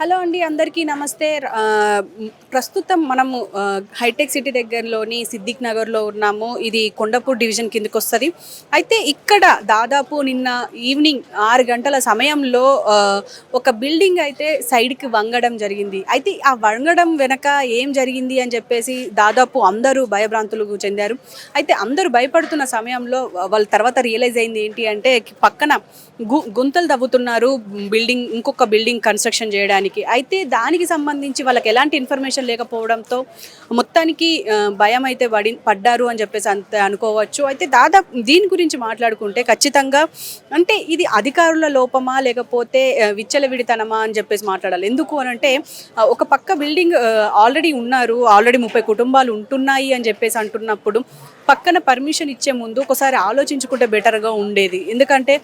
Hello అండి అందరికీ నమస్తే. ప్రస్తుతం మనము హైటెక్ సిటీ దగ్గరలోని సిద్దిక్ నగర్లో ఉన్నాము. ఇది కొండపూర్ డివిజన్ కిందకి వస్తుంది అయితే ఇక్కడ దాదాపు నిన్న ఈవినింగ్ ఆరు గంటల సమయంలో ఒక బిల్డింగ్ అయితే సైడ్కి వంగడం జరిగింది. అయితే ఆ వంగడం వెనక ఏం జరిగింది అని చెప్పేసి దాదాపు అందరూ భయభ్రాంతులకు చెందారు. అయితే అందరూ భయపడుతున్న సమయంలో వాళ్ళ తర్వాత రియలైజ్ అయింది ఏంటి అంటే పక్కన గు గుంతలు తవ్వుతున్నారు. బిల్డింగ్ ఇంకొక బిల్డింగ్ కన్స్ట్రక్షన్ చేయడానికి. అయితే దానికి సంబంధించి వాళ్ళకి ఎలాంటి ఇన్ఫర్మేషన్ లేకపోవడంతో మొత్తానికి భయం అయితే పడి పడ్డారు అని చెప్పేసి అంతే అనుకోవచ్చు. అయితే దాదాపు దీని గురించి మాట్లాడుకుంటే ఖచ్చితంగా అంటే ఇది అధికారుల లోపమా లేకపోతే విచ్చలవిడితనమా అని చెప్పేసి మాట్లాడాలి. ఎందుకు అని అంటే ఒక పక్క బిల్డింగ్ ఆల్రెడీ ఉన్నారు ఆల్రెడీ ముప్పై కుటుంబాలు ఉంటున్నాయి అని చెప్పేసి అంటున్నప్పుడు పక్కన పర్మిషన్ ఇచ్చే ముందు ఒకసారి ఆలోచించుకుంటే బెటర్గా ఉండేది. ఎందుకంటే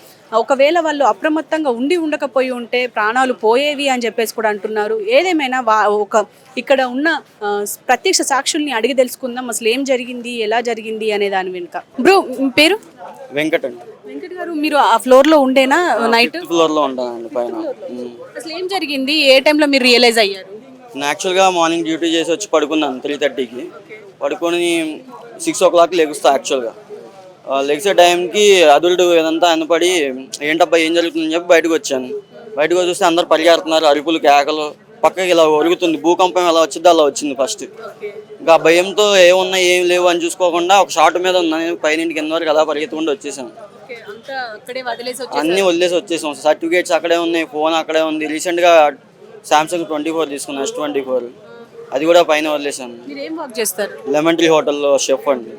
ఒకవేళ వాళ్ళు అప్రమత్తంగా ఉండి ఉండకపోయి ఉంటే ప్రాణాలు పోయేవి అని చెప్పేసి కూడా అంటున్నారు. ఏదేమైనా వా ఒక ఇక్కడ ఉన్న ప్రత్యక్ష సాక్షుల్ని అడిగి తెలుసుకుందాం. అసలు ఏం జరిగింది? ఎలా జరిగింది? అనే దాని వెనుక. బ్రో పేరు? వెంకట్ గారు మీరు ఆ ఫ్లోర్లో ఉండేనా నైట్ ఫ్లోర్లో పైన. అసలు ఏం జరిగింది? ఏ టైంలో మీరు రియలైజ్ అయ్యారు? యాక్చువల్గా మార్నింగ్ డ్యూటీ చేసి వచ్చి పడుకున్నాను త్రీ థర్టీకి పడుకొని సిక్స్ ఓ క్లాక్ లెగుస్తా యాక్చువల్గా. లెగిసే టైంకి అదుల్డ్ ఇదంతా అనపడి ఏంటబ్బా ఏం జరుగుతుందని చెప్పి బయటకు వచ్చాను. బయటకు చూస్తే అందరు పరిగెడుతున్నారు అరుపులు కేకలు. పక్కకి ఇలా ఒరుగుతుంది భూకంపం ఎలా వచ్చిందో అలా వచ్చింది ఫస్ట్. ఇంకా భయంతో ఏమున్నా ఏం లేవు అని చూసుకోకుండా ఒక షార్ట్ మీద ఉన్నా నేను పైన కింద వరకు అలా పరిగెత్తుకుంటూ వచ్చేసాను. అన్నీ వదిలేసి వచ్చేసాం. సర్టిఫికేట్స్ అక్కడే ఉన్నాయి ఫోన్ అక్కడే ఉంది. రీసెంట్గా సామ్సంగ్ ట్వంటీ ఫోర్ తీసుకున్నాను ఎస్ ట్వంటీ ఫోర్. అది కూడా పైన వదిలేసాను. మీరు ఏం వర్క్ చేస్తారు? లెమన్ ట్రీ హోటల్లో షెఫ్ అండి.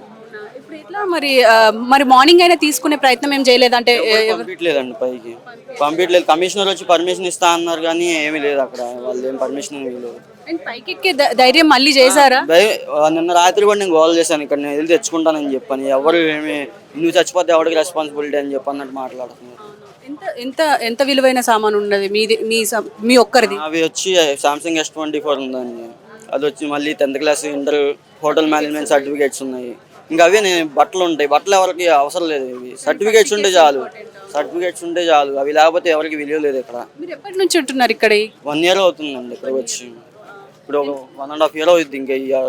ఇప్పుడు ఎట్లా మరి ఆ, మరి మార్నింగ్ అయినా తీసుకునే ప్రయత్నం ఏం చేయలేదంటే పంపించలేదండి పైకి. పంపించలేదు కమిషనర్ వచ్చి పర్మిషన్ ఇస్తా అన్నారు కానీ ఏమీ లేదు అక్కడ. వాళ్ళు ఏం పర్మిషన్ అండ్ పైకి ఎక్కే ధై- ధైర్యం మళ్ళీ చేశారా? దయ- నిన్న రాత్రి కూడా నేను గోల్ చేశాను. ఇక్కడ నేను వెళ్ళి తెచ్చుకుంటానని చెప్పని. ఎవరు ఏమి నువ్వు చచ్చిపోతే ఎవరికి రెస్పాన్సిబిలిటీ అని చెప్పి అన్నట్టు మాట్లాడుతున్నారు. ఎంత ఎంత ఎంత విలువైన సామాన్ ఉన్నది? మీది మీ సం- మీ ఒక్కరిది? అవి వచ్చి సామ్సంగ్ ఎస్ ట్వంటీ ఫోర్ ఉందండి. అది వచ్చి మళ్ళీ tenth class inter hotel management certificates ఉన్నాయి. ఇంకా అవే నేను బట్టలు ఉంటాయి. బట్టలు ఎవరికి అవసరం లేదు ఇవి. సర్టిఫికేట్స్ ఉంటే చాలు. సర్టిఫికేట్స్ ఉంటే చాలు. అవి లేకపోతే ఎవరికి విలువ లేదు ఇక్కడ. మీరు ఎప్పటి నుంచి ఉంటున్నారు ఇక్కడ? వన్ ఇయర్ అవుతుందండి ఇక్కడ వచ్చి. ఇప్పుడు ఒక వన్ అండ్ హాఫ్ ఇయర్ అవుతుంది ఇంకా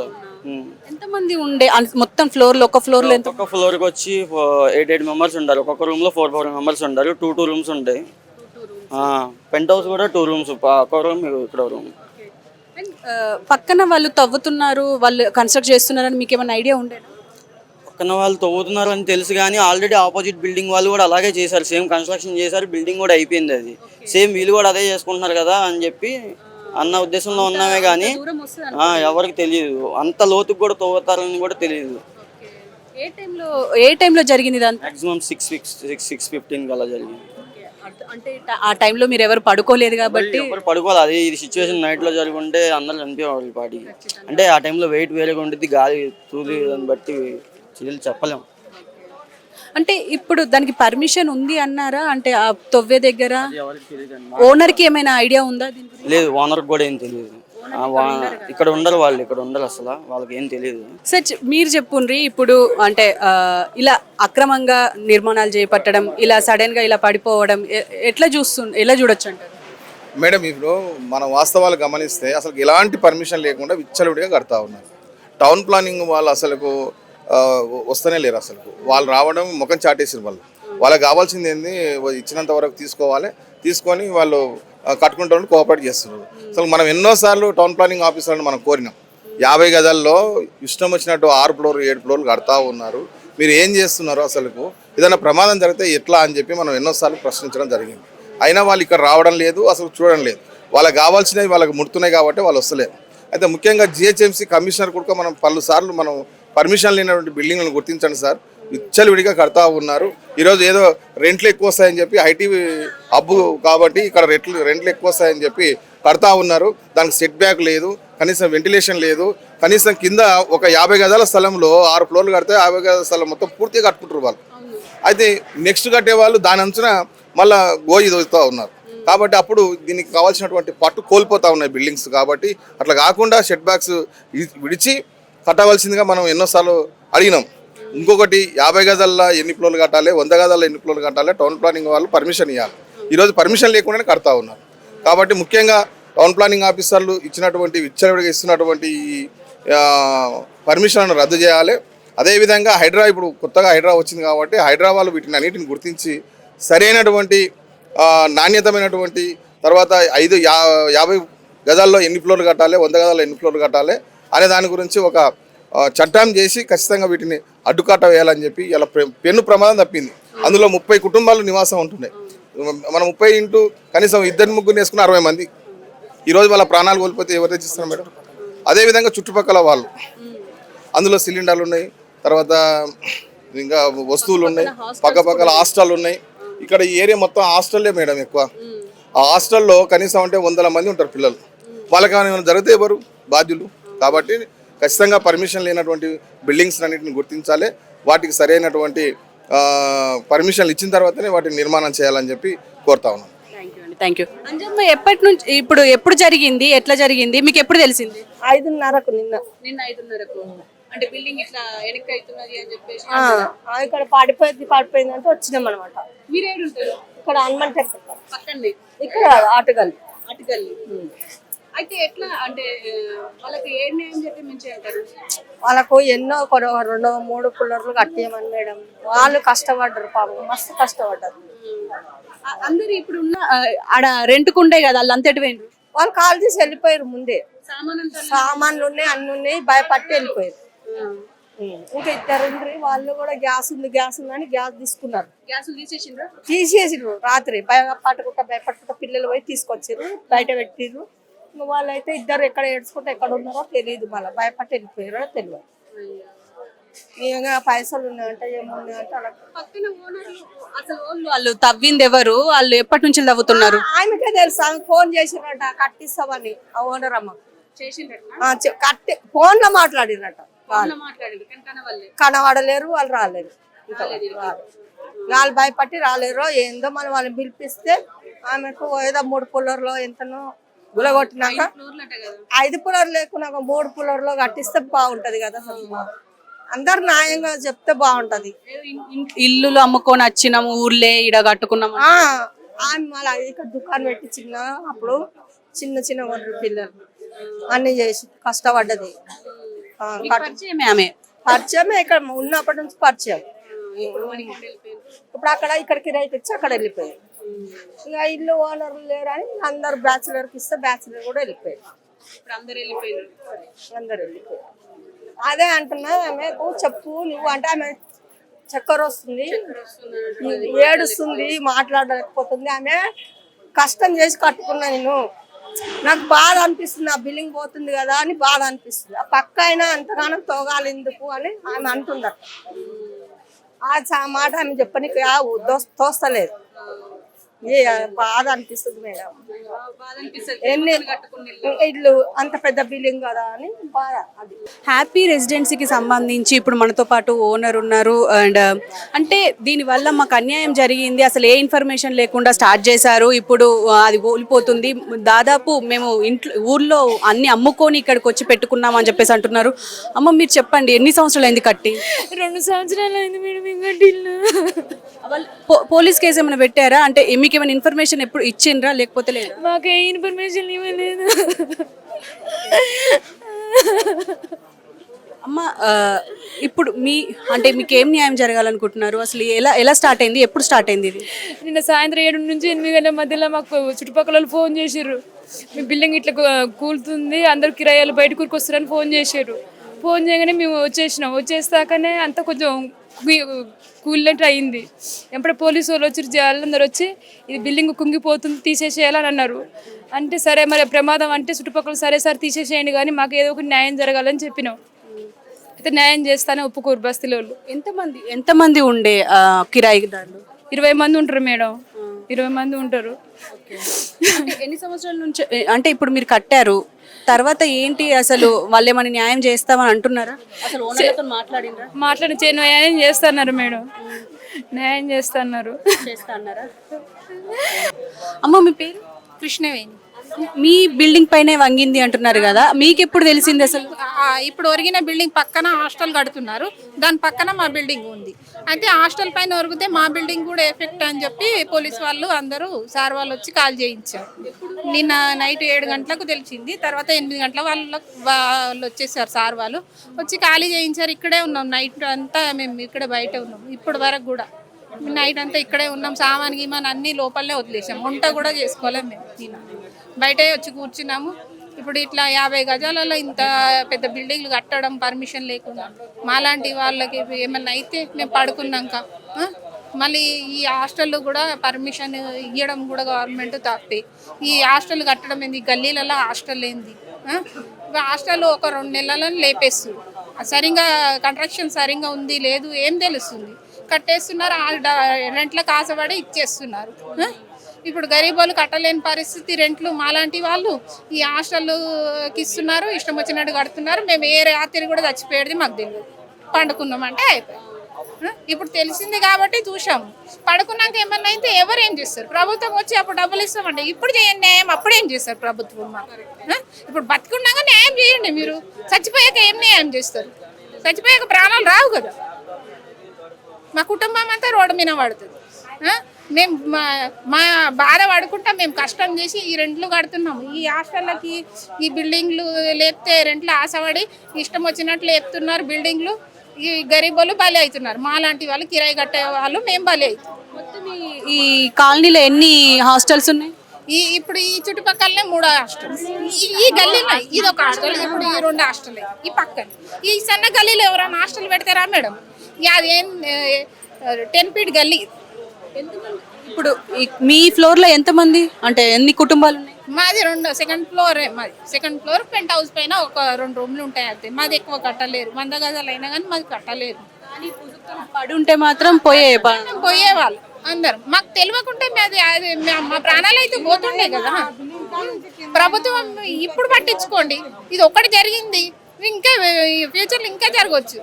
ఉమ్. ఎంతమంది ఉండే? మొత్తం ఫ్లోర్లో ఒక ఫ్లోర్లో ఎంత ఒక్కొక్క ఫ్లోర్కి వచ్చి ఎయిట్ ఎయిట్ మెంబర్స్ ఉంటారు. ఒక్కొక్క రూమ్లో ఫోర్ ఫోర్ మెంబర్స్ ఉంటారు. టూ టూ రూమ్స్ ఉంటాయి. పెంట్ హౌస్ కూడా టూ రూమ్స్ ఒక రూమ్ ఇక్కడ రూమ్ పక్కన వాళ్ళు తవ్వుతున్నారు వాళ్ళు కన్స్ట్రక్ట్ చేస్తున్నారని మీకు ఏమైనా ఐడియా ఉండేనా? పక్కన వాళ్ళు తవ్వుతున్నారు అని తెలుసు కానీ ఆల్రెడీ ఆపోజిట్ బిల్డింగ్ వాళ్ళు కూడా అలాగే చేశారు. సేమ్ కన్స్ట్రక్షన్ చేశారు బిల్డింగ్ కూడా అయిపోయింది అది. సేమ్ వీళ్ళు కూడా అదే చేసుకుంటున్నారు కదా అని చెప్పి అన్న ఉద్దేశంలో ఉన్నామే కానీ ఎవరికి తెలియదు. అంత లోతుకు కూడా తవ్వుతారని కూడా తెలియదు. ఏ టైంలో ఏ టైంలో జరిగింది maximum six six six six ఫిఫ్టీన్కి అలా జరిగింది. అంటే ఆ టైంలో మీరు ఎవరు పడుకోలేదు కాబట్టి ఎవరు పడుకోవాలి అది ఇది సిచ్యువేషన్ నైట్లో జరుగుంటే అందరు చనిపోయేవాళ్ళు ఈ పాటికి. అంటే ఆ టైంలో వెయిట్ వేరేగా ఉంటుంది గాలి తూలి దాన్ని బట్టి చర్యలు చెప్పలేం. అంటే ఇప్పుడు దానికి పర్మిషన్ ఉంది అన్నారా? అంటే ఆ తొవ్వే దగ్గర ఓనర్కి ఏమైనా ఐడియా ఉందా? లేదు ఓనర్ కూడా ఏం తెలియదు. ఇక్కడ ఉండరు వాళ్ళు ఇక్కడ ఉండరు అసలు. వాళ్ళకి ఏం తెలియదు సార్ మీరు చెప్పుండ్రి ఇప్పుడు అంటే ఇలా అక్రమంగా నిర్మాణాలు చేపట్టడం ఇలా సడన్గా ఇలా పడిపోవడం ఎ- ఎట్లా చూస్తు ఎలా చూడొచ్చు అంటారు మేడం ఇప్పుడు మనం వాస్తవాలు గమనిస్తే అసలు ఎలాంటి పర్మిషన్ లేకుండా విచ్చలవిడిగా కడతా ఉన్నారు. టౌన్ ప్లానింగ్ వాళ్ళు అసలుకు వస్తూనే లేరు అసలు వాళ్ళు రావడం ముఖం చాటేసిన వాళ్ళు. వాళ్ళకి కావాల్సింది ఏంది ఇచ్చినంత వరకు తీసుకోవాలి. తీసుకొని వాళ్ళు కట్టుకుంటామని కోఆపరేట్ చేస్తున్నారు. అసలు మనం ఎన్నోసార్లు టౌన్ ప్లానింగ్ ఆఫీసర్లను మనం కోరినాం. యాభై గదాల్లో ఇష్టం వచ్చినట్టు ఆరు ఫ్లోర్ ఏడు ఫ్లోర్లు కడతా ఉన్నారు. మీరు ఏం చేస్తున్నారు అసలుకు? ఏదైనా ప్రమాదం జరిగితే ఎట్లా అని చెప్పి మనం ఎన్నోసార్లు ప్రశ్నించడం జరిగింది. అయినా వాళ్ళు ఇక్కడ రావడం లేదు అసలు చూడడం లేదు. వాళ్ళకి కావాల్సినవి వాళ్ళకి ముడుతున్నాయి కాబట్టి వాళ్ళు వస్తలేరు. అయితే ముఖ్యంగా జిహెచ్ఎంసీ కమిషనర్ కూడా మనం పలుసార్లు మనం పర్మిషన్ లేనటువంటి బిల్డింగ్లను గుర్తించండి సార్. విచ్చలవిడిగా కడతా ఉన్నారు. ఈరోజు ఏదో రెంట్లు ఎక్కువ వస్తాయని చెప్పి ఐటీ హబ్బు కాబట్టి ఇక్కడ రెంట్లు రెంట్లు ఎక్కువ వస్తాయని చెప్పి కడతా ఉన్నారు. దానికి సెట్ బ్యాక్ లేదు కనీసం వెంటిలేషన్ లేదు. కనీసం కింద ఒక యాభై గదాల స్థలంలో ఆరు ఫ్లోర్లు కడితే యాభై గదాల స్థలం మొత్తం పూర్తిగా కట్టుకుంటారు వాళ్ళు. అయితే నెక్స్ట్ కట్టే వాళ్ళు దాని అంచున మళ్ళా గోయి దొరుకుతూ ఉన్నారు. కాబట్టి అప్పుడు దీనికి కావాల్సినటువంటి పట్టు కోల్పోతూ ఉన్నాయి బిల్డింగ్స్ కాబట్టి. అట్లా కాకుండా షెడ్ బ్యాగ్స్ విడిచి కట్టవలసిందిగా మనం ఎన్నోసార్లు అడిగినాం. ఇంకొకటి యాభై గజాల ఎన్ని ఫ్లోర్లు కట్టాలి వంద గజాల ఎన్ని ఫ్లోర్లు కట్టాలి టౌన్ ప్లానింగ్ వాళ్ళు పర్మిషన్ ఇవ్వాలి ఈరోజు పర్మిషన్ లేకుండానే కడతా ఉన్నారు. కాబట్టి ముఖ్యంగా టౌన్ ప్లానింగ్ ఆఫీసర్లు ఇచ్చినటువంటి విచ్చలవిడిగా ఇస్తున్నటువంటి పర్మిషన్లను రద్దు చేయాలి. అదేవిధంగా హైడ్రా ఇప్పుడు కొత్తగా హైడ్రా వచ్చింది కాబట్టి హైడ్రా వాళ్ళు వీటిని అన్నిటిని గుర్తించి సరైనటువంటి నాణ్యతమైనటువంటి తర్వాత ఐదు యా యాభై గజాల్లో ఎన్ని ఫ్లోర్లు కట్టాలి వంద గజాల్లో ఎన్ని ఫ్లోర్లు కట్టాలి అనే దాని గురించి ఒక చట్టం చేసి ఖచ్చితంగా వీటిని అడ్డుకట్ట వేయాలని చెప్పి ఇలా పెన్ను ప్రమాదం తప్పింది. అందులో ముప్పై కుటుంబాలు నివాసం ఉంటున్నాయి. మనం ముప్పై ఇంటూ కనీసం ఇద్దరు ముగ్గురు వేసుకున్న అరవై మంది. ఈరోజు వాళ్ళ ప్రాణాలు కోల్పోతే ఎవరు తెచ్చిస్తున్నారు మేడం? అదేవిధంగా చుట్టుపక్కల వాళ్ళు. అందులో సిలిండర్లు ఉన్నాయి. తర్వాత ఇంకా వస్తువులు ఉన్నాయి. పక్క పక్కల హాస్టల్ ఉన్నాయి. ఇక్కడ ఈ ఏరియా మొత్తం హాస్టల్లే మేడం ఎక్కువ. ఆ హాస్టల్లో కనీసం అంటే వందల మంది ఉంటారు పిల్లలు. వాళ్ళకి ఏమైనా జరిగితే ఎవరు? బాధ్యులు. కాబట్టి ఖచ్చితంగా పర్మిషన్ లేనటువంటి బిల్డింగ్స్ అన్నింటిని గుర్తించాలి. వాటికి సరైనటువంటి పర్మిషన్లు ఇచ్చిన తర్వాతనే వాటిని నిర్మాణం చేయాలని చెప్పి కోరుతా ఉన్నాను థ్యాంక్ యూ అంజమ్మ ఎప్పటి నుంచి ఇప్పుడు ఎప్పుడు జరిగింది? ఎట్లా జరిగింది? మీకు ఎప్పుడు తెలిసింది? ఐదున్నరకు నిన్న. నిన్న ఐదున్నరకు. అంటే బిల్డింగ్ ఇట్లా వెనక్కి అవుతున్నది అని చెప్పేసి ఇక్కడ పడిపోయింది పడిపోయింది అంటే వచ్చినాం అనమాట మీరేడు ఉంటారు ఇక్కడ హనుమాన్ టెంపుల్ పక్కనే. ఇక్కడ ఆటగల్ అటుకల్లి అయితే ఎట్లా అంటే వాళ్ళకి ఏ న్యాయం చెప్పి మంచి అంటారు? వాళ్ళకు ఎన్నో కొర- రెండు మూడు కుల్లర్లు కట్టేయమని మేడం. వాళ్ళు కష్టపడ్డారు పాపం మస్తు కష్టపడ్డారు. అందరు ఇప్పుడు ఉన్న ఆడ రెంట్కు ఉండే కదా వాళ్ళు అంతటి పోయిండ్రు వాళ్ళు కాల్ తీసి వెళ్ళిపోయారు ముందే. సామాన్లు ఉన్నాయి అన్ని ఉన్నాయి భయపట్టి వెళ్ళిపోయారు. ఇంకా ఇద్దరు వాళ్ళు కూడా గ్యాస్ ఉంది గ్యాస్ ఉందని గ్యాస్ తీసుకున్నారు. గ్యాస్ తీసేసిండ్రా? రాత్రి భయపట్టుకుంటా భయపట్టుకుంటా పిల్లలు పోయి తీసుకొచ్చిర్రు బయట పెట్టిర్రు. ఇంక వాళ్ళైతే ఇద్దరు ఎక్కడ ఏడ్చుకుంటే ఎక్కడ ఉన్నారో తెలియదు మళ్ళీ. భయపట్టి వెళ్ళిపోయారో తెలియదు ఇంకా పైసలు ఉన్నాయంటే ఏమున్నాయంటే అలా. పక్కన ఓనర్లు అసలు వాళ్ళు వాళ్ళు తవ్వింది ఎవరు? వాళ్ళు ఎప్పటి నుంచి తవ్వుతున్నారు? ఆమెకే తెలుసు. ఆమె ఫోన్ చేసిరట కట్టిస్తామని. ఆ ఓనర్ అమ్మ. చేసిండ్రట్నా ఆ, చె- కట్టి ఫోన్లో మాట్లాడిరట వాళ్ళు మాట్లాడింది. కనకన వాళ్ళే కనబడలేరు వాళ్ళు రాలేరు ఇంకా రారు. వాళ్ళు భయపట్టి రాలేరు ఏందో మనం వాళ్ళని పిలిపిస్తే ఆమెకు ఏదో మూడు పుల్లర్లో ఎంతనో కదా. ఐదు పులర్ లేకున్నా ఒక మూడు పులర్లో కట్టిస్తే బాగుంటది కదా. అందరు న్యాయంగా చెప్తే బాగుంటది. ఇల్లులు అమ్ముకొని వచ్చినాము ఊర్లే ఇడ ఆమె మళ్ళీ ఇక్కడ దుకాణం పెట్టి చిన్న అప్పుడు చిన్న చిన్న వడ్రు పిల్లలు. అన్ని చేసి కష్టపడ్డది. పరిచయమే ఇక్కడ ఉన్నప్పటి నుంచి పరిచయం. ఇప్పుడు అక్కడ ఇక్కడ కిరాయికి ఇచ్చి అక్కడ వెళ్ళిపోయారు ఇక ఇల్లు ఓనర్లు లేరని అందరు బ్యాచులర్కి ఇస్తే బ్యాచులర్ కూడా వెళ్ళిపోయారు. ఇప్పుడు అందరు వెళ్ళిపోయినారు అందరు వెళ్ళిపోయారు. అదే అంటున్నా ఆమెకు చెప్పు నువ్వు అంటే ఆమె చక్కెర వస్తుంది ఏడుస్తుంది మాట్లాడలేకపోతుంది. ఆమె కష్టం చేసి కట్టుకున్నా నేను. నాకు బాధ అనిపిస్తుంది ఆ బిల్లింగ్ పోతుంది కదా అని బాధ అనిపిస్తుంది. ఆ పక్క అయినా అంతగానో తోగాలి ఎందుకు అని ఆమె అంటుందట. ఆ మాట ఆమె చెప్పనికి తోస్తలేదు. ఏ బాధ అనిపిస్తుంది మేడం. బాధ అనిపిస్తుంది ఎన్ని ఇల్లు అంత పెద్ద బిల్డింగ్ కదా అని బాధ అది. హ్యాపీ రెసిడెన్సీకి సంబంధించి ఇప్పుడు మనతో పాటు ఓనర్ ఉన్నారు అండ్ అంటే దీనివల్ల మాకు అన్యాయం జరిగింది. అసలు ఏ ఇన్ఫర్మేషన్ లేకుండా స్టార్ట్ చేశారు. ఇప్పుడు ఆ, అది ఓలిపోతుంది దాదాపు మేము ఇంట్లో ఊర్లో అన్ని అమ్ముకొని ఇక్కడికి వచ్చి పెట్టుకున్నాం అని చెప్పేసి అంటున్నారు. అమ్మ మీరు చెప్పండి ఎన్ని సంవత్సరాలు అయింది కట్టి? రెండు సంవత్సరాలు అయింది మేడం ఇంకా పోలీస్ కేసు ఏమైనా పెట్టారా? అంటే మీకు ఏమైనా ఇన్ఫర్మేషన్ ఎప్పుడు ఇచ్చిండ్రా లేకపోతే లేదా? మాకు ఏ ఇన్ఫర్మేషన్ ఇవ్వలేదు. అమ్మ ఆ, ఇప్పుడు మీ అంటే మీకు ఏం న్యాయం జరగాలనుకుంటున్నారు? అసలు ఎలా ఎలా స్టార్ట్ అయింది? ఎప్పుడు స్టార్ట్ అయింది ఇది? నిన్న సాయంత్రం ఏడు నుంచి ఎనిమిది గంటల మధ్యలో మాకు చుట్టుపక్కల వాళ్ళు ఫోన్ చేసారు మీ బిల్డింగ్ ఇట్లా కూ- కూలుతుంది అందరు కిరాయాలు బయట కూరుకొస్తారని ఫోన్ చేశారు ఫోన్ చేయగానే మేము వచ్చేసినాం. వచ్చేసాకనే అంతా కొంచెం కూలినట్టు అయింది. ఎప్పుడు పోలీసు వాళ్ళు వచ్చి వాళ్ళందరూ వచ్చి ఇది బిల్డింగ్ కుంగిపోతుంది తీసేసేయాలని అన్నారు. అంటే సరే మరి ప్రమాదం అంటే చుట్టుపక్కల సరే సరే తీసేసేయండి కానీ మాకు ఏదో ఒక న్యాయం జరగాలని చెప్పినాం. అయితే న్యాయం చేస్తానే ఒప్పుకోరు బస్తీలో వాళ్ళు. ఎంతమంది ఎంతమంది ఉండే కిరాయిదారులు ఇరవై మంది ఉంటారు మేడం. ఇరవై మంది ఉంటారు. ఎన్ని సంవత్సరాల నుంచి అంటే ఇప్పుడు మీరు కట్టారు తర్వాత ఏంటి అసలు వాళ్ళు ఏమైనా న్యాయం చేస్తామని అంటున్నారా? అసలు ఓనర్లతో మాట్లాడి న్యాయం చేస్తున్నారు మేడం. న్యాయం చేస్తున్నారు. చేస్తా అన్నారా అమ్మ మీ పేరు? కృష్ణవేణి. మీ బిల్డింగ్ పైనే వంగింది అంటున్నారు కదా మీకు ఎప్పుడు తెలిసింది అసలు? ఇప్పుడు ఒరిగిన బిల్డింగ్ పక్కన హాస్టల్ కడుతున్నారు దాని పక్కన మా బిల్డింగ్ ఉంది. అయితే హాస్టల్ పైన ఒరిగితే మా బిల్డింగ్ కూడా ఎఫెక్ట్ అని చెప్పి పోలీస్ వాళ్ళు అందరూ సార్ వాళ్ళు వచ్చి కాల్ చేయించారు. నిన్న నైట్ ఏడు గంటలకు తెలిసింది తర్వాత ఎనిమిది గంటల వాళ్ళు వాళ్ళు వచ్చేసారు సార్ వాళ్ళు. వచ్చి ఖాళీ చేయించారు ఇక్కడే ఉన్నాం నైట్ అంతా మేము ఇక్కడే బయట ఉన్నాం ఇప్పటి వరకు కూడా. నైట్ అంతా ఇక్కడే ఉన్నాం సామాన్ గీమాన్ అన్ని లోపలనే వదిలేసాం. వంట కూడా చేసుకోలేము మేము బయటే వచ్చి కూర్చున్నాము. ఇప్పుడు ఇట్లా యాభై గజాలలో ఇంత పెద్ద బిల్డింగ్లు కట్టడం పర్మిషన్ లేకుండా మాలాంటి వాళ్ళకి ఏమన్నా అయితే మేము పడుకున్నాక మళ్ళీ ఈ హాస్టల్ కూడా పర్మిషన్ ఇవ్వడం కూడా గవర్నమెంట్ తప్పే. ఈ హాస్టల్ కట్టడం ఏంది? గల్లీలలో హాస్టల్ ఏంది? హాస్టల్ ఒక రెండు నెలలను లేపేస్తుంది. సరిగా కన్స్ట్రక్షన్ సరిగా ఉంది లేదు ఏం తెలుస్తుంది? కట్టేస్తున్నారు రెంట్లకు ఆశపడి ఇచ్చేస్తున్నారు? ఇప్పుడు గరీబ్ వాళ్ళు కట్టలేని పరిస్థితి రెంట్లు మాలాంటి వాళ్ళు ఈ హాస్టల్కి ఇస్తున్నారు ఇష్టం వచ్చినట్టు కడుతున్నారు. మేము ఏ రాత్రి కూడా చచ్చిపోయేది మాకు తెలియదు. పండుకున్నామంటే అయిపోయి ఆ? ఇప్పుడు తెలిసింది కాబట్టి చూసాము పడుకున్నాక ఏమన్నా అయితే ఎవరు ఏం చేస్తారు? ప్రభుత్వం వచ్చి అప్పుడు డబ్బులు ఇస్తామంటే ఇప్పుడు చేయండి న్యాయం అప్పుడు ఏం చేస్తారు ప్రభుత్వం? ఇప్పుడు బతుకున్నాక న్యాయం చేయండి మీరు. చచ్చిపోయాక ఏం న్యాయం చేస్తారు? చచ్చిపోయాక ప్రాణాలు రావు కదా. మా కుటుంబం అంతా రోడ్డు మీద పడుతుంది? మేము మా మా బాధ పడుకుంటా మేము కష్టం చేసి ఈ రెంట్లు కడుతున్నాము. ఈ హాస్టళ్ళకి ఈ బిల్డింగ్లు లేపితే రెంట్లు ఆశపడి ఇష్టం వచ్చినట్లు లేపుతున్నారు బిల్డింగ్లు. ఈ గరీబులు బలి అవుతున్నారు. మా లాంటి వాళ్ళు కిరాయి కట్టే వాళ్ళు మేము బలి అవుతున్నాం. మొత్తం ఈ- కాలనీలో ఎన్ని హాస్టల్స్ ఉన్నాయి? ఈ ఇప్పుడు ఈ చుట్టుపక్కలనే మూడో హాస్టల్స్ ఈ- గల్లీలో ఇది ఒక హాస్టల్ ఇప్పుడు ఈ రెండు హాస్టల్ ఈ పక్కన. ఈ సన్న గల్లీలో ఎవరైనా హాస్టల్ పెడతారా మేడం? అదేం టెన్ ఫీట్ గల్లీ. ఇప్పుడు మీ ఫ్లోర్లో ఎంత మంది అంటే ఎన్ని కుటుంబాలు ఉన్నాయి మాది రెండు సెకండ్ ఫ్లోర్ మాది. సెకండ్ ఫ్లోర్ పెంట్ హౌస్ పైన ఒక రెండు రూమ్లు ఉంటాయి అంతే. మాది ఎక్కువ కట్టలేరు. వంద గజాలు అయినా కానీ మాది కట్టలేరు. పడి ఉంటే మాత్రం పోయే పోయేవాళ్ళు అందరం. మాకు తెలియకుంటే మాది అది మా- ప్రాణాలు అయితే పోతుండే కదా. ప్రభుత్వం ఇప్పుడు పట్టించుకోండి. ఇది ఒక్కటి జరిగింది. ఇంకా ఫ్యూచర్లో ఇంకా జరగవచ్చు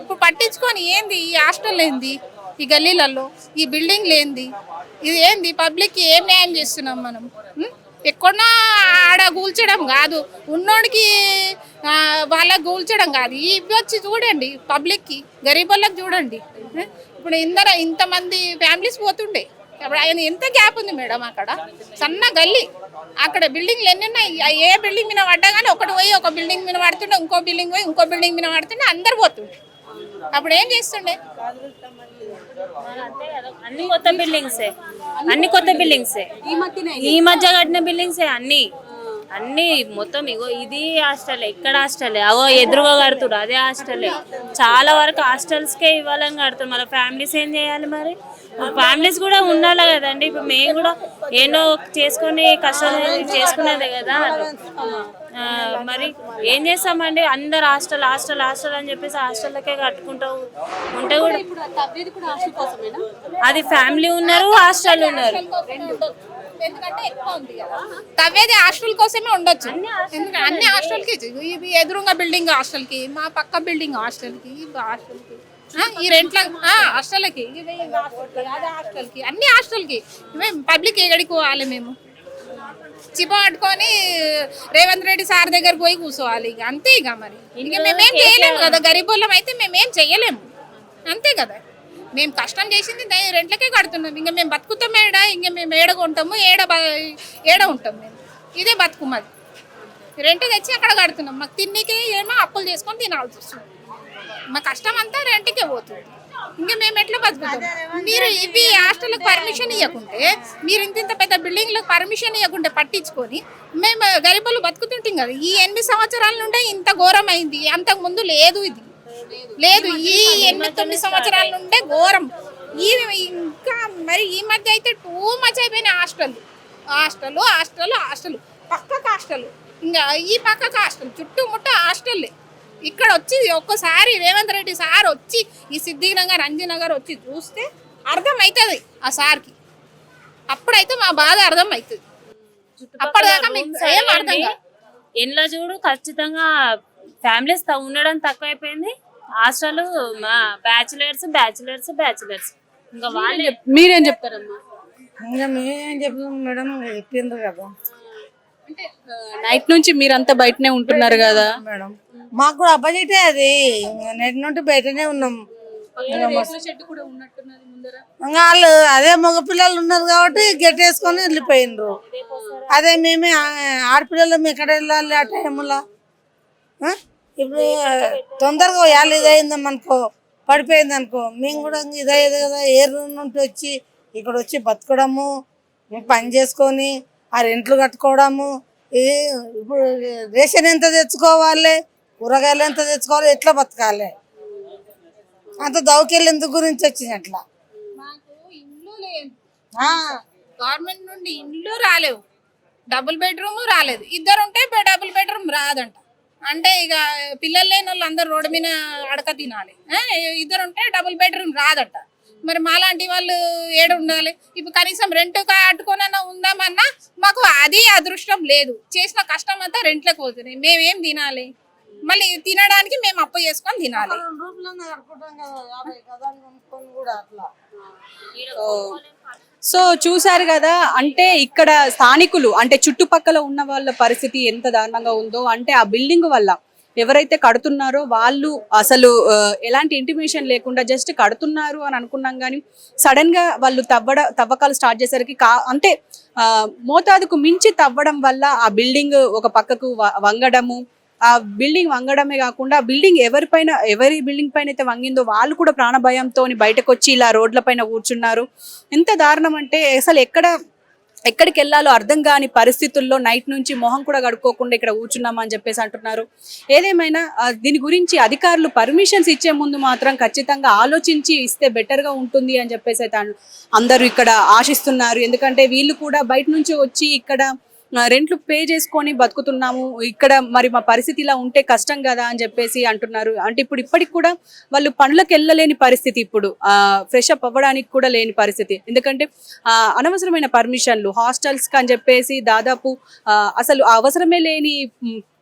ఇప్పుడు పట్టించుకొని ఏంది ఈ హాస్టల్ ఏంది? ఈ గల్లీలలో ఈ బిల్డింగ్లు ఏంది? ఇది ఏంది? పబ్లిక్కి ఏం న్యాయం చేస్తున్నాం మనం? ఎక్కడన్నా ఆడ కూల్చడం కాదు. ఉన్నోడికి వాళ్ళకి కూల్చడం కాదు. ఇవి వచ్చి చూడండి పబ్లిక్కి గరీబ్ వాళ్ళకి చూడండి ఇప్పుడు ఇందర ఇంతమంది ఫ్యామిలీస్ పోతుండే. అప్పుడు ఆయన ఎంత గ్యాప్ ఉంది మేడం అక్కడ? సన్న గల్లీ. అక్కడ బిల్డింగ్లు ఎన్ని ఉన్నాయి ఏ బిల్డింగ్ మీద పడ్డా కానీ ఒకటి పోయి ఒక బిల్డింగ్ మీద పడుతుండే ఇంకో బిల్డింగ్ పోయి ఇంకో బిల్డింగ్ మీద పడుతుండే అందరు పోతుండే. అప్పుడు ఏం చేస్తుండే. అన్ని కొత్త బిల్డింగ్సే అన్ని కొత్త బిల్డింగ్సే ఈ మధ్య కట్టిన బిల్డింగ్సే అన్ని. అన్ని మొత్తం ఇగో ఇది హాస్టల్ ఇక్కడ హాస్టలే. అవో ఎదురుగా కడుతురు అదే హాస్టలే. చాలా వరకు హాస్టల్స్కే ఇవ్వాలని కడుతున్నారు మన ఫ్యామిలీస్ ఏం చేయాలి మరి? ఫ్యామిలీస్ కూడా ఉండాలి కదండి. ఇప్పుడు మేము కూడా ఏంటో చేసుకొని కష్టం చేసుకునేదే కదా. మరి ఏం చేస్తామండి? అందరు హాస్టల్ హాస్టల్ హాస్టల్ అని చెప్పేసి హాస్టల్లకే కట్టుకుంటూ ఉంటే కూడా అది ఫ్యామిలీ ఉన్నారు హాస్టల్ ఉన్నారు. తవ్వేది హాస్టల్ కోసమే ఉండొచ్చు. ఎందుకంటే అన్ని హాస్టల్కి ఇవి ఎదురుగా బిల్డింగ్ హాస్టల్కి మా పక్క బిల్డింగ్ హాస్టల్కి హాస్టల్కి. ఆ, ఈ రెంట్ల హాస్టల్కి. ఇవి హాస్టల్కి హాస్టల్కి. అన్ని హాస్టల్కి. ఇవే పబ్లిక్ ఎక్కడికి పోవాలి మేము? చిప పట్టుకొని రేవంత్ రెడ్డి సార్ దగ్గర పోయి కూర్చోవాలి ఇక. అంతే ఇక మరి. ఇక మేమేం చేయలేము కదా. గరీబులం అయితే మేమేం చేయలేము. అంతే కదా. మేము కష్టం చేసింది రెంట్లకే కడుతున్నాం. ఇంకా మేము బతుకుతాం ఏడ? ఇంకా మేము ఏడ కొంటాము? ఏడ బ- ఏడ ఉంటాం మేము ఇదే బతుకు మాది. రెంట్ తెచ్చి అక్కడ కడుతున్నాం. మాకు తిన్నికి ఏమో అప్పులు చేసుకొని తినాల్సి వస్తుంది. మా కష్టం అంతా రెంట్కే పోతుంది. ఇంకా మేము ఎట్లా బతుకుతాం? మీరు ఇవి హాస్టల్కి పర్మిషన్ ఇవ్వకుంటే మీరు ఇంత ఇంత పెద్ద బిల్డింగ్లకు పర్మిషన్ ఇవ్వకుంటే పట్టించుకొని మేము గరీబులు బతుకుతుంటాం కదా. ఈ ఎనిమిది సంవత్సరాల నుండే ఇంత ఘోరమైంది. అంతకు ముందు లేదు ఇది. లేదు ఈ ఎనిమిది తొమ్మిది సంవత్సరాల నుండే ఘోరం. ఈ ఇంకా మరి ఈ మధ్య అయితే టూ మచ్ అయిపోయినాయి హాస్టల్. Hostel hostel hostel. పక్కకు హాస్టల్. ఇంకా ఈ పక్కకు హాస్టల్. చుట్టుముట్ట హాస్టల్లే ఇక్కడ వచ్చి ఒక్కసారి రేవంత్ రెడ్డి సార్ వచ్చి ఈ సిద్ధినగర్ రంజనగర్ వచ్చి చూస్తే అర్థమవుతుంది ఆ సార్కి. అప్పుడైతే మా బాధ అర్థం అవుతుంది అప్పటిదాకా మీకు ఏం అర్థం ఇంట్లో చూడు ఖచ్చితంగా ఫ్యామిలీస్ ఉండడం తక్కువైపోయింది. హాస్టల్ మా బ్యాచులర్స్ బ్యాచులర్స్ బ్యాచులర్స్ ఇంకా వాళ్ళే మీరేం చెప్తారమ్మా? ఇంకా మేమేం చెప్తాం మేడం చెప్పిండ్రు కదా. నైట్ నుంచి మీరంతా బయటనే ఉంటున్నారు కదా. మేడం. మాకు కూడా అపోజిటే అది. నెట్ నుండి బయటనే ఉన్నాం. ఇంకా వాళ్ళు అదే మగపిల్లలు ఉన్నారు కాబట్టి గెట్ వేసుకొని వెళ్ళిపోయినరు అదే మేమే ఆడపిల్లలు ఎక్కడ వెళ్ళాలి ఆ టైంలో? ఇప్పుడు తొందరగా వాళ్ళు ఇదైందాం అనుకో పడిపోయింది అనుకో మేము కూడా ఇదయ్యేది కదా ఏ రూమ్ నుండి వచ్చి ఇక్కడ వచ్చి బతకడము పని చేసుకొని ఆ రెంట్లు కట్టుకోవడము ఇప్పుడు రేషన్ ఎంత తెచ్చుకోవాలి? కూరగాయలు ఎంత తెచ్చుకోవాలి ఎట్లా బతకాలి? అంత దౌకెళ్ళి ఎందుకు గురించి వచ్చింది అట్లా? మాకు ఇల్లు లేదు ఆ, గవర్నమెంట్ నుండి ఇల్లు రాలేవు. డబుల్ బెడ్రూమ్ రాలేదు. ఇద్దరు ఉంటే డబుల్ బెడ్రూమ్ రాదంట. అంటే ఇక పిల్లలు లేని వాళ్ళు అందరు రోడ్డు మీద అడక తినాలి. ఇద్దరు ఉంటే డబుల్ బెడ్రూమ్ రాదంట. మరి మాలాంటి వాళ్ళు ఏడు ఉండాలి? ఇప్పుడు కనీసం రెంట్ కట్టుకోనన్నా ఉందామన్నా మాకు అది అదృష్టం లేదు. చేసిన కష్టం అంతా రెంట్లకు పోతుంది. మేమేం తినాలి? మళ్ళీ తినడానికి మేము అప్పు చేసుకొని తినాలి. సో చూసారు కదా అంటే ఇక్కడ స్థానికులు అంటే చుట్టుపక్కల ఉన్న వాళ్ళ పరిస్థితి ఎంత దారుణంగా ఉందో అంటే ఆ బిల్డింగ్ వల్ల ఎవరైతే కడుతున్నారో వాళ్ళు అసలు ఎలాంటి ఇంటిమేషన్ లేకుండా జస్ట్ కడుతున్నారు అని అనుకున్నాం కానీ సడన్గా వాళ్ళు తవ్వడ తవ్వకాలు స్టార్ట్ చేసరికి కా అంటే మోతాదుకు మించి తవ్వడం వల్ల ఆ బిల్డింగ్ ఒక పక్కకు వంగడము ఆ బిల్డింగ్ వంగడమే కాకుండా బిల్డింగ్ ఎవరిపైన ఎవరి బిల్డింగ్ పైన అయితే వంగిందో వాళ్ళు కూడా ప్రాణభయంతో బయటకు వచ్చి ఇలా రోడ్ల పైన కూర్చున్నారు. ఎంత దారుణం అంటే అసలు ఎక్కడ ఎక్కడికి వెళ్ళాలో అర్థం కాని పరిస్థితుల్లో నైట్ నుంచి మొహం కూడా కడుక్కోకుండా ఇక్కడ కూర్చున్నామని చెప్పేసి అంటున్నారు. ఏదేమైనా దీని గురించి అధికారులు పర్మిషన్స్ ఇచ్చే ముందు మాత్రం ఖచ్చితంగా ఆలోచించి ఇస్తే బెటర్గా గా ఉంటుంది అని చెప్పేసి అయితే అందరూ ఇక్కడ ఆశిస్తున్నారు. ఎందుకంటే వీళ్ళు కూడా బయట నుంచి వచ్చి ఇక్కడ రెంట్లు పే చేసుకొని బతుకుతున్నాము. ఇక్కడ మరి మా పరిస్థితి ఇలా ఉంటే కష్టం కదా అని చెప్పేసి అంటున్నారు. అంటే ఇప్పుడు ఇప్పటికి కూడా వాళ్ళు పనులకు వెళ్ళలేని పరిస్థితి ఇప్పుడు. ఫ్రెష్ అప్ అవ్వడానికి కూడా లేని పరిస్థితి. ఎందుకంటే అనవసరమైన పర్మిషన్లు హాస్టల్స్ అని చెప్పేసి దాదాపు అసలు అవసరమే లేని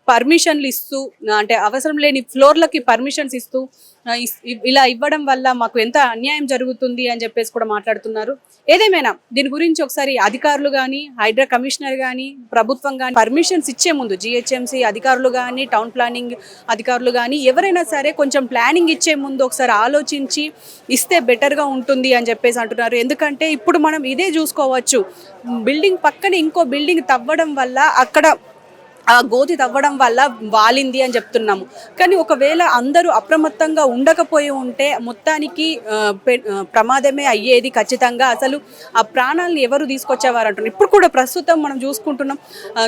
పర్మిషన్లు ఇస్తూ అంటే అవసరం లేని ఫ్లోర్లకి పర్మిషన్స్ ఇస్తూ ఇస్- ఇ- ఇలా ఇవ్వడం వల్ల మాకు ఎంత అన్యాయం జరుగుతుంది అని చెప్పేసి కూడా మాట్లాడుతున్నారు. ఏదేమైనా దీని గురించి ఒకసారి అధికారులు కానీ హైడ్రా కమిషనర్ కానీ ప్రభుత్వం కానీ పర్మిషన్స్ ఇచ్చే ముందు జిహెచ్ఎంసీ అధికారులు కానీ టౌన్ ప్లానింగ్ అధికారులు కానీ ఎవరైనా సరే కొంచెం ప్లానింగ్ ఇచ్చే ముందు ఒకసారి ఆలోచించి ఇస్తే బెటర్గా ఉంటుంది అని చెప్పేసి అంటున్నారు. ఎందుకంటే ఇప్పుడు మనం ఇదే చూసుకోవచ్చు. బిల్డింగ్ పక్కన ఇంకో బిల్డింగ్ తవ్వడం వల్ల అక్కడ ఆ గోతి తవ్వడం వల్ల వాలింది అని చెప్తున్నాము. కానీ ఒకవేళ అందరూ అప్రమత్తంగా ఉండకపోయి ఉంటే మొత్తానికి పె- ప్రమాదమే అయ్యేది ఖచ్చితంగా. అసలు ఆ ప్రాణాలను ఎవరు తీసుకొచ్చేవారు అంటున్నారు. ఇప్పుడు కూడా ప్రస్తుతం మనం చూసుకుంటున్నాం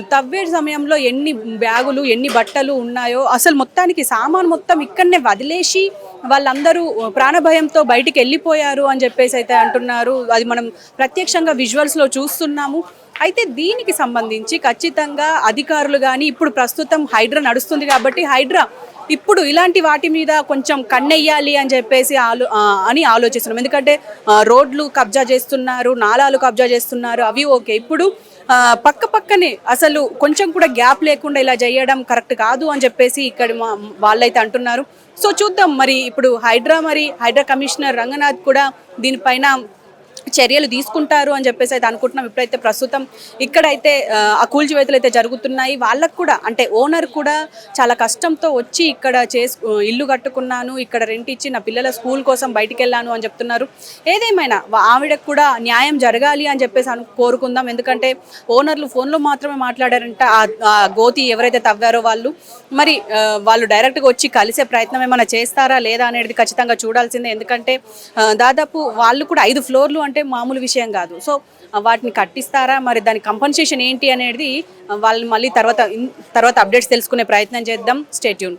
తవ్వే సమయంలో ఎన్ని బ్యాగులు ఎన్ని బట్టలు ఉన్నాయో అసలు మొత్తానికి సామాన్ మొత్తం ఇక్కడనే వదిలేసి వాళ్ళందరూ ప్రాణభయంతో బయటికి వెళ్ళిపోయారు అని చెప్పేసి అయితే అంటున్నారు. అది మనం ప్రత్యక్షంగా విజువల్స్లో చూస్తున్నాము. అయితే దీనికి సంబంధించి ఖచ్చితంగా అధికారులుగా కానీ ఇప్పుడు ప్రస్తుతం హైడ్రా నడుస్తుంది కాబట్టి హైడ్రా ఇప్పుడు ఇలాంటి వాటి మీద కొంచెం కన్నెయ్యాలి అని చెప్పేసి ఆలో అని ఆలోచిస్తున్నాం. ఎందుకంటే రోడ్లు కబ్జా చేస్తున్నారు నాలాలు కబ్జా చేస్తున్నారు అవి ఓకే. ఇప్పుడు పక్క పక్కనే అసలు కొంచెం కూడా గ్యాప్ లేకుండా ఇలా చేయడం కరెక్ట్ కాదు అని చెప్పేసి ఇక్కడ మా వాళ్ళైతే అంటున్నారు. సో చూద్దాం మరి ఇప్పుడు హైడ్రా మరి హైడ్రా కమిషనర్ రంగనాథ్ కూడా దీనిపైన చర్యలు తీసుకుంటారు అని చెప్పేసి అయితే అనుకుంటున్నాం. ఇప్పుడైతే ప్రస్తుతం ఇక్కడైతే ఆ, కూల్చివేతలు అయితే జరుగుతున్నాయి. వాళ్ళకు కూడా అంటే ఓనర్ కూడా చాలా కష్టంతో వచ్చి ఇక్కడ చేసు ఇల్లు కట్టుకున్నాను ఇక్కడ రెంట్ ఇచ్చి నా పిల్లల స్కూల్ కోసం బయటికి వెళ్ళాను అని చెప్తున్నారు. ఏదేమైనా ఆవిడకు కూడా న్యాయం జరగాలి అని చెప్పేసి అను కోరుకుందాం. ఎందుకంటే ఓనర్లు ఫోన్లో మాత్రమే మాట్లాడారంట. ఆ- గోతి ఎవరైతే తవ్వారో వాళ్ళు. మరి వాళ్ళు డైరెక్ట్గా వచ్చి కలిసే ప్రయత్నం ఏమైనా చేస్తారా లేదా అనేది ఖచ్చితంగా చూడాల్సిందే. ఎందుకంటే దాదాపు వాళ్ళు కూడా ఐదు ఫ్లోర్లు అంటే మామూలు విషయం కాదు. సో వాటిని కట్టిస్తారా? మరి దాని కంపన్సేషన్ ఏంటి అనేది వాళ్ళని మళ్ళీ తర్వాత తర్వాత అప్డేట్స్ తెలుసుకునే ప్రయత్నం చేద్దాం. స్టేట్యూన్